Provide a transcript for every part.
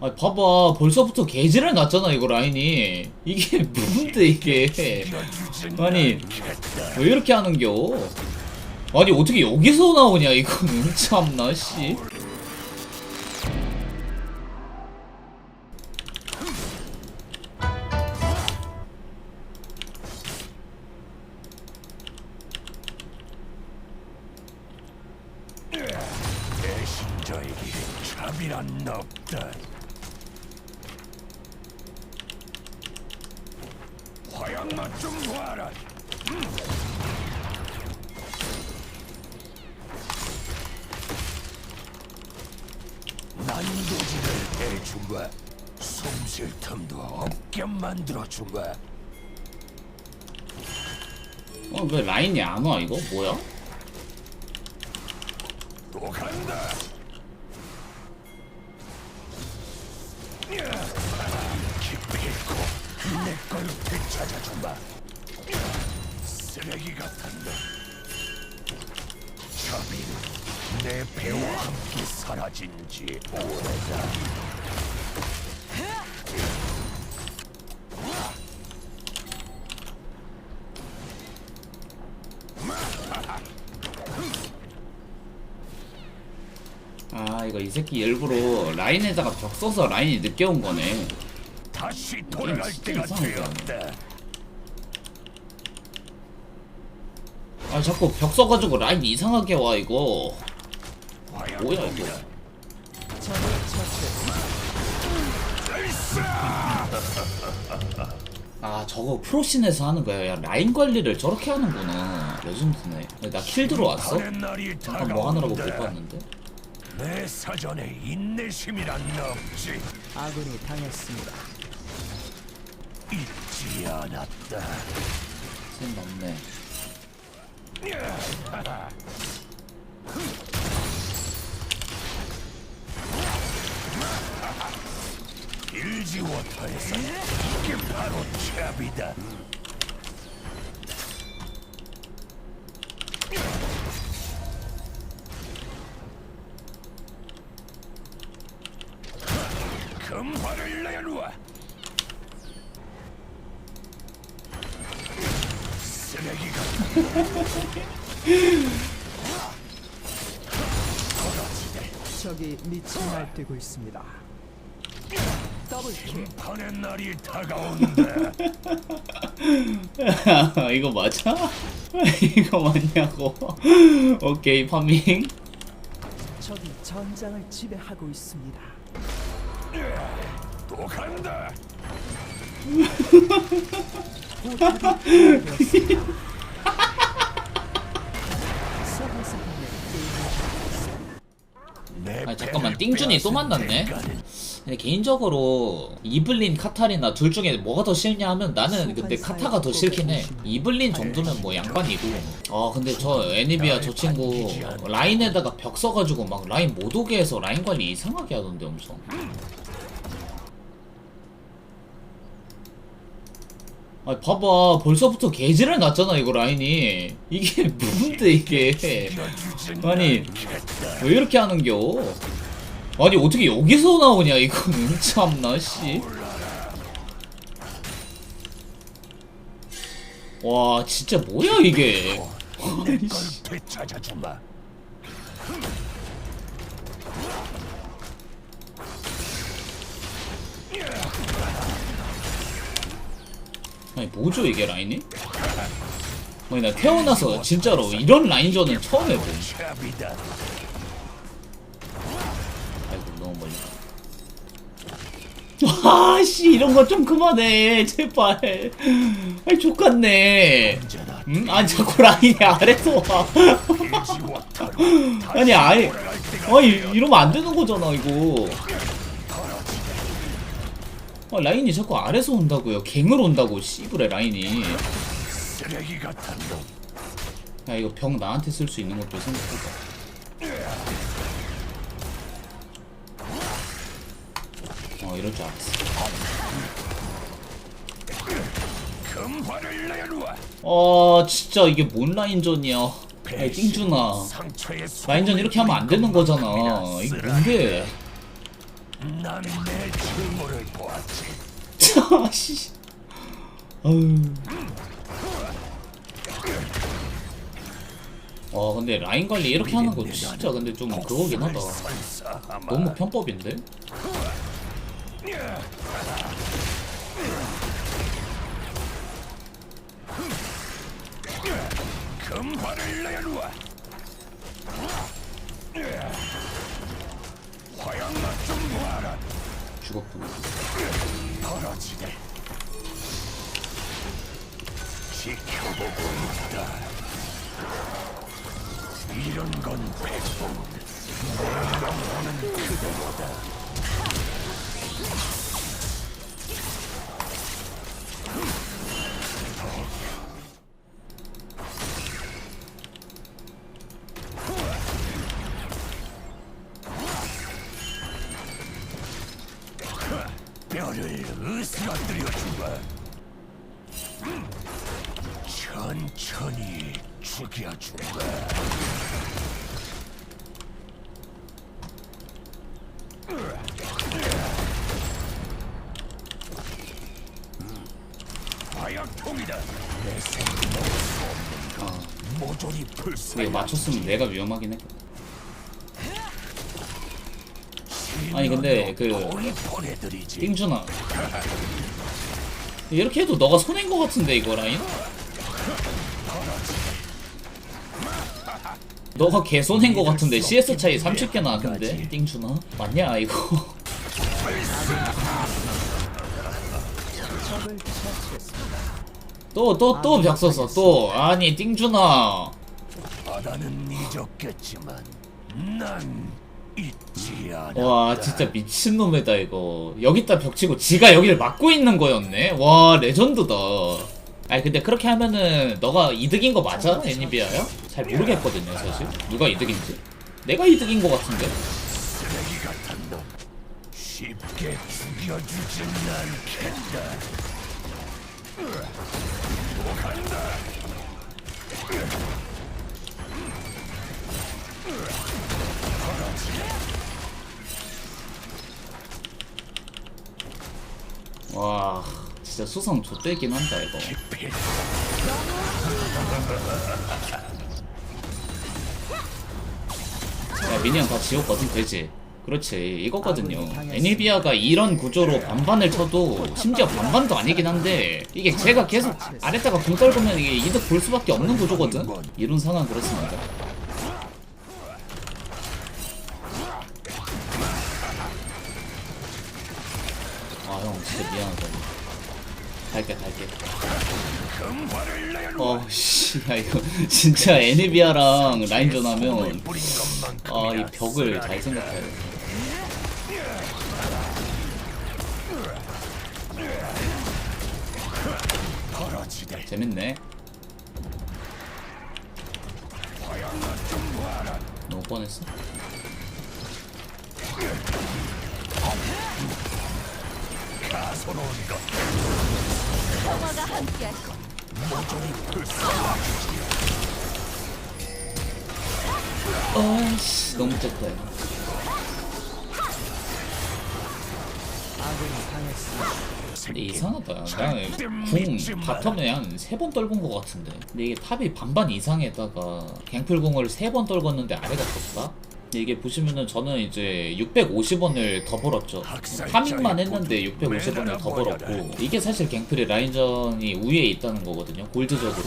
아 봐봐. 벌써부터 개지를 났잖아 이거 라인이. 이게 뭔데 이게? 아니 왜 이렇게 하는겨? 아니 어떻게 여기서 나오냐 이거는? 참나 씨 난도질을 해주마. 숨쉴 틈도 없게 만들어주마. 어왜 라인이 안 와 이거 뭐야 또 간다. 내 배와 함께 사라진 지 오래다. 아 이거 이 새끼 일부러 라인에다가 벽 써서 라인이 늦게 온 거네 다시 돌아갈 때가. 되었다. 아 자꾸 벽 써가지고 라인 이상하게 와 이거 뭐야 이거 아 저거 프로씬에서 하는 거야 야 라인 관리를 저렇게 하는구나 레전드네 나 킬 들어왔어? 잠깐 뭐 하느라고 못. 봤는데 내 사전에 인내심이란 없지 아군이 당했습니다. 잊지 않았다. 선 넘네 일지워터에서 이게 바로 캡이다. 금화를 내놓아. 쓰레기가 적이 미쳐 날뛰고 있습니다. 더블킬. 판의 날이 다가온다. 이거 맞아? 이거 맞냐고 오케이 파밍 적이 전장을 지배하고 있습니다. 또 간다. 아 잠깐만 띵준이 또 만났네 근데 개인적으로 이블린 카타리나 둘 중에 뭐가 더 싫냐 하면 나는 근데 카타가 더 싫긴 해. 이블린 정도면 뭐 양반이고. 아 근데 저 애니비아 저 친구 라인에다가 벽 써가지고 막 라인 못 오게 해서 라인 관리 이상하게 하던데 엄청. 아 봐봐. 벌써부터 개지를 났잖아 이거 라인이. 이게 뭔데 이게? 아니. 왜 이렇게 하는겨? 아니 어떻게 여기서 나오냐 이거는 참나 씨. 와 진짜 뭐야 이게? 되찾아주마. 아니 뭐죠 이게 라인이? 아니 나 태어나서 진짜로 이런 라인전은 처음 해봄. 아씨 이런 거 좀 그만해 제발. 아이 족같네. 응? 아니 자꾸 라인이 아래서 와. 아니 아예 아니 이러면 안 되는 거잖아 이거 아, 라인이 자꾸 아래서 온다고요 갱을 온다고 씨부레 라인이. 야 이거 병 나한테 쓸 수 있는 것도 생각해봐 어 이럴 줄 알았어. 아 진짜 이게 뭔 라인전이야 아이 띵준아 라인전 이렇게 하면 안 되는 거잖아 이게 뭔데 난내 증오를 보았지. 씨. 아유. 와 근데 라인 관리 이렇게 하는 거 진짜 근데 좀 그거긴 하다. 너무 편법인데? 금화를 내놓아. 화양맛 좀. 죽었구나. 벌어지네. 지켜보고 있다. 이런 건 백봉. 내 영혼은 그대로다. 뼈를 으스러뜨려 주마. 천천히 죽여준다. 화약통이다. 내 생명을 수 없는가. 모조리 근데 불사. 이거 맞췄으면 내가 위험하긴 해. 아니, 근데 그-. 띵준아. 이렇게 해도 너가 손해인 거 같은데 이거 라인? 너가 개 손해인 거 같은데 CS 차이 30개 나는데 띵준아? 맞냐 이거? 또 또 또 벽 썼어 또 아니 띵준아 바다는 잊었겠지만 난. 와 진짜 미친놈이다 이거. 여기다 벽치고 지가 여기를 막고 있는 거였네? 와 레전드다. 아니 근데 그렇게 하면은 너가 이득인 거 맞아? 애니비아야? 잘 모르겠거든요 사실. 누가 이득인지. 내가 이득인 거 같은데. 쉽게 죽여주진 않겠다. 와 진짜 수성 좆되긴 한다 이거. 야 미니언 다 지웠거든 되지? 그렇지 이거거든요. 애니비아가 이런 구조로 반반을 쳐도 심지어 반반도 아니긴 한데 이게 제가 계속 아래다가 붕 떨구면 이게 이득 볼 수밖에 없는 구조거든? 이런 상황 그렇습니다 어씨 야 이거 진짜 애니비아랑 라인전 하면 아 이 벽을 잘. 생각해야 돼. 재밌네. 너무 뻔했어 가소로운 것 평화가 함께할 것. 아씨 너무 당했습니다. 근데 이상하다 나는 궁 바텀에 한 세 번 떨군 것 같은데 근데 이게 탑이 반반 이상에다가 갱플궁을 세 번 떨궜는데 아래가 떴다? 이게 보시면은 저는 이제 650원을 더 벌었죠. 파밍만 했는데 650원을 더 벌었고 이게 사실 갱플의 라인전이 우위에 있다는 거거든요 골드적으로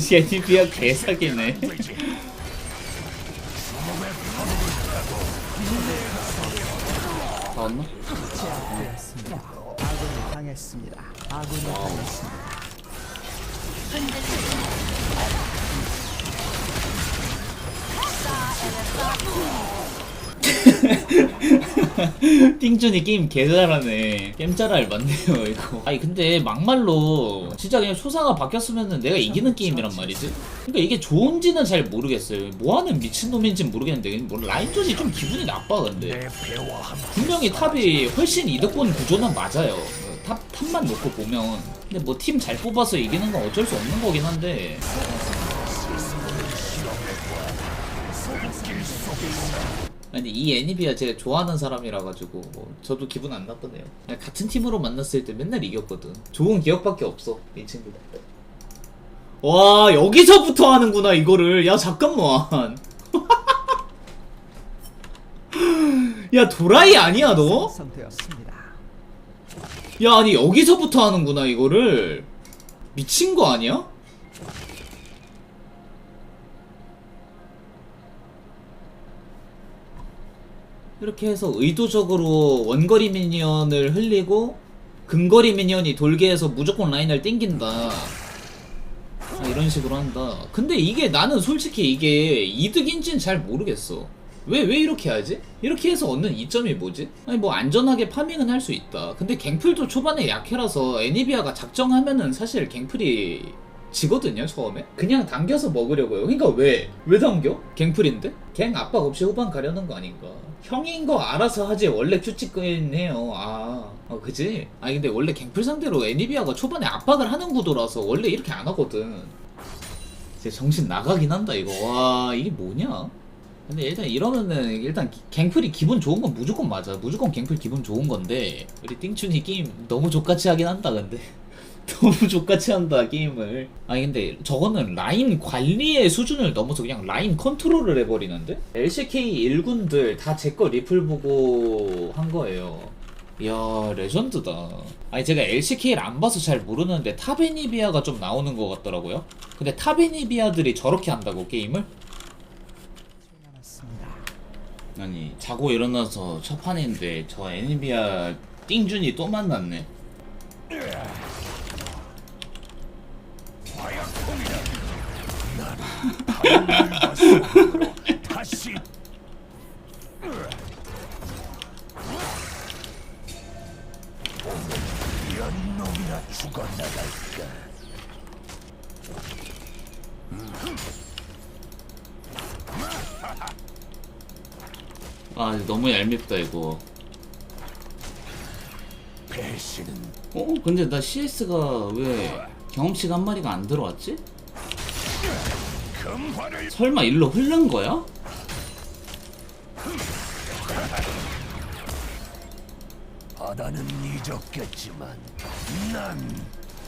제니비아 개사기네. 나왔나? 아군이 되어 계속이네. 흔들리지 띵준이 게임 개 잘하네. 겜짜랄 맞네요 이거. 아니 근데 막말로 진짜 그냥 초상화 바뀌었으면은 내가 이기는 게임이란 말이지. 그러니까 이게 좋은지는 잘 모르겠어요. 뭐하는 미친놈인지는 모르겠는데 뭐 라인전이 좀 기분이 나빠 근데. 분명히 탑이 훨씬 이득권 구조는 맞아요. 탑 탑만 놓고 보면. 근데 뭐 팀 잘 뽑아서 이기는 건 어쩔 수 없는 거긴 한데. 아니 이 애니비아 제가 좋아하는 사람이라 가지고 뭐 저도 기분 안 나쁘네요. 그냥 같은 팀으로 만났을 때 맨날 이겼거든. 좋은 기억밖에 없어 이 친구. 와 여기서부터 하는구나 이거를. 야 잠깐만. 야 도라이 아니야 너? 야 아니 여기서부터 하는구나 이거를 미친 거 아니야? 이렇게 해서 의도적으로 원거리 미니언을 흘리고 근거리 미니언이 돌게 해서 무조건 라인을 땡긴다 아, 이런 식으로 한다 근데 이게 나는 솔직히 이게 이득인지는 잘 모르겠어 왜, 왜 이렇게 하지? 이렇게 해서 얻는 이점이 뭐지? 아니 뭐 안전하게 파밍은 할 수 있다 근데 갱플도 초반에 약해라서 애니비아가 작정하면은 사실 갱플이 지거든요 처음에. 그냥 당겨서 먹으려고요. 그러니까 왜? 왜 당겨? 갱플인데? 갱 압박 없이 후반 가려는 거 아닌가? 형인 거 알아서 하지. 원래 규칙은 해요. 아 어, 그지? 아니 근데 원래 갱플 상대로 애니비아가 초반에 압박을 하는 구도라서 원래 이렇게 안 하거든. 이제 정신 나가긴 한다 이거. 와 이게 뭐냐? 근데 일단 이러면은 일단 기- 갱플이 기분 좋은 건 무조건 맞아. 무조건 갱플 기분 좋은 건데 우리 띵춘이 게임 너무 족같이 하긴 한다 근데 너무 족같이 한다 게임을. 아니 근데 저거는 라인 관리의 수준을 넘어서 그냥 라인 컨트롤을 해버리는데? LCK 1군들 다 제 거 리플 보고 한 거예요. 이야 레전드다. 아니 제가 LCK를 안 봐서 잘 모르는데 타베니비아가 좀 나오는 것 같더라고요. 근데 타베니비아들이 저렇게 한다고 게임을? 아니 자고 일어나서 첫 판인데 저 애니비아 띵준이 또 만났네 다시 이런 놈이나 죽어나갈까 아 너무 얄밉다 이거 배신은 어? 근데 나 CS가 왜 경험치가 한 마리가 안 들어왔지? 설마 일로 흐른 거야? 바다는 잊었겠지만 난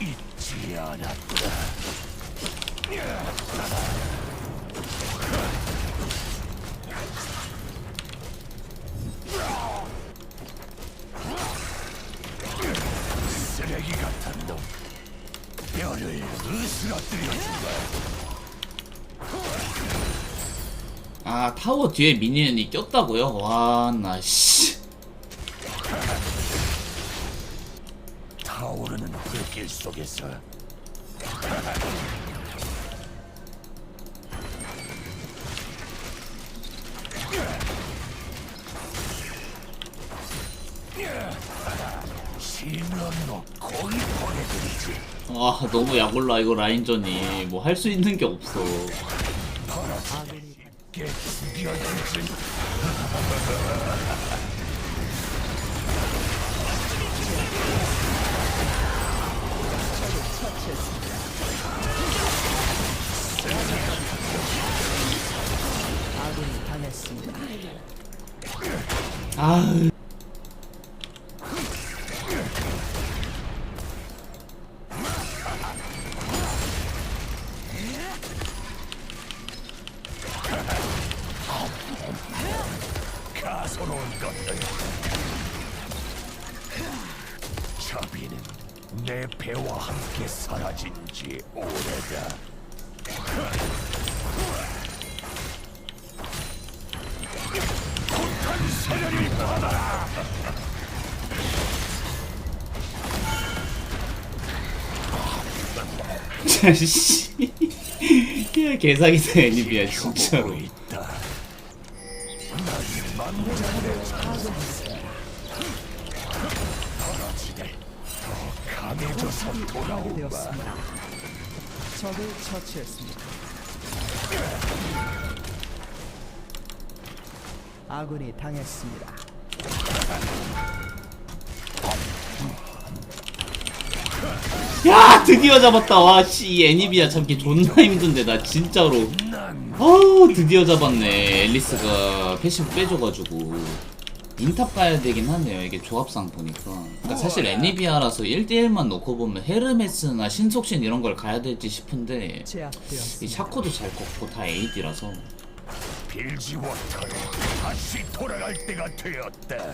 잊지 않았다. 타워 뒤에 미니언이 꼈다고요? 와 나 씨. 타오르는 불길 속에서. 보내드리지. 아 너무 약올라 이거 라인전이. 뭐 할 수 있는 게 없어 깨 죽여주지 아군이 당했습니다. 아 것들 자비는 내 배와 함께 사라진 지 오래다. 폭탄 사연이 받아라. 씨. 야 개사기다 애니비야 진짜로 강해져서 돌아오마. 파괴되었습니다. 적을 처치했습니다. 아군이 당했습니다. 야 드디어 잡았다 와씨 애니비아 참기 존나 힘든데 나 진짜로 난 어우 드디어 잡았네. 앨리스가 패시브 빼줘가지고. 인탑 가야 되긴 하네요 이게 조합상 보니까. 그러니까 사실 애니비아라서 1대1만 놓고 보면 헤르메스나 신속신 이런 걸 가야 될지 싶은데 이. 샤코도 잘 걷고 다 AD라서. 빌지 워터로 다시 돌아갈 때가 되었다.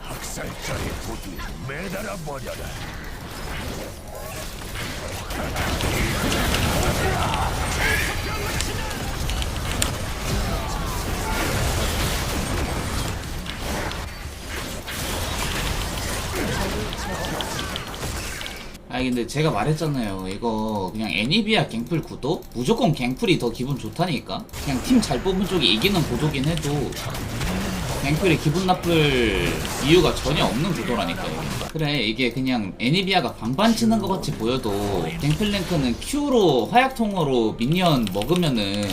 학살자의 부디 매달아 버려라. 아니 근데 제가 말했잖아요. 이거 그냥 애니비아 갱플 구도? 무조건 갱플이 더 기분 좋다니까? 그냥 팀 잘 뽑은 쪽이 이기는 구도긴 해도 갱플이 기분 나쁠 이유가 전혀 없는 구도라니까요. 그래 이게 그냥 애니비아가 반반 치는 것 같이 보여도 갱플랭크는 Q로 화약통으로 미니언 먹으면은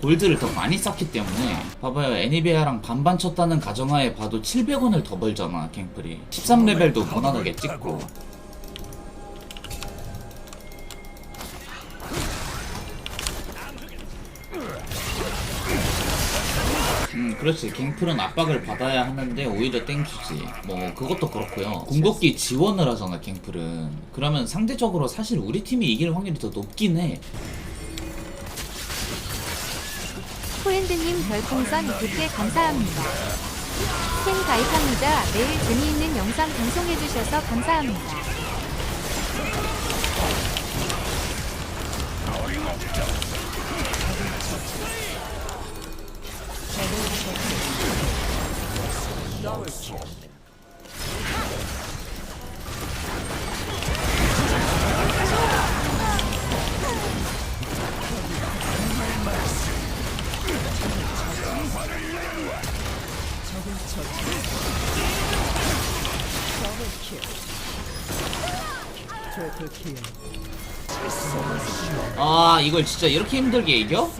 골드를 더 많이 쌓기 때문에. 봐봐요. 애니비아랑 반반 쳤다는 가정하에 봐도 700원을 더 벌잖아 갱플이. 13레벨도 무난하게 찍고 그렇지. 갱플은 압박을 받아야 하는데 오히려 땡큐지. 뭐 그것도 그렇고요. 궁극기 지원을 하잖아, 갱플은. 그러면 상대적으로 사실 우리 팀이 이길 확률이 더 높긴 해. 포핸드님 별풍선 100개 감사합니다. 팬 가입합니다. 매일 재미있는 영상 방송해주셔서 감사합니다. 아, 이걸 진짜 이렇게 힘들게 이겨?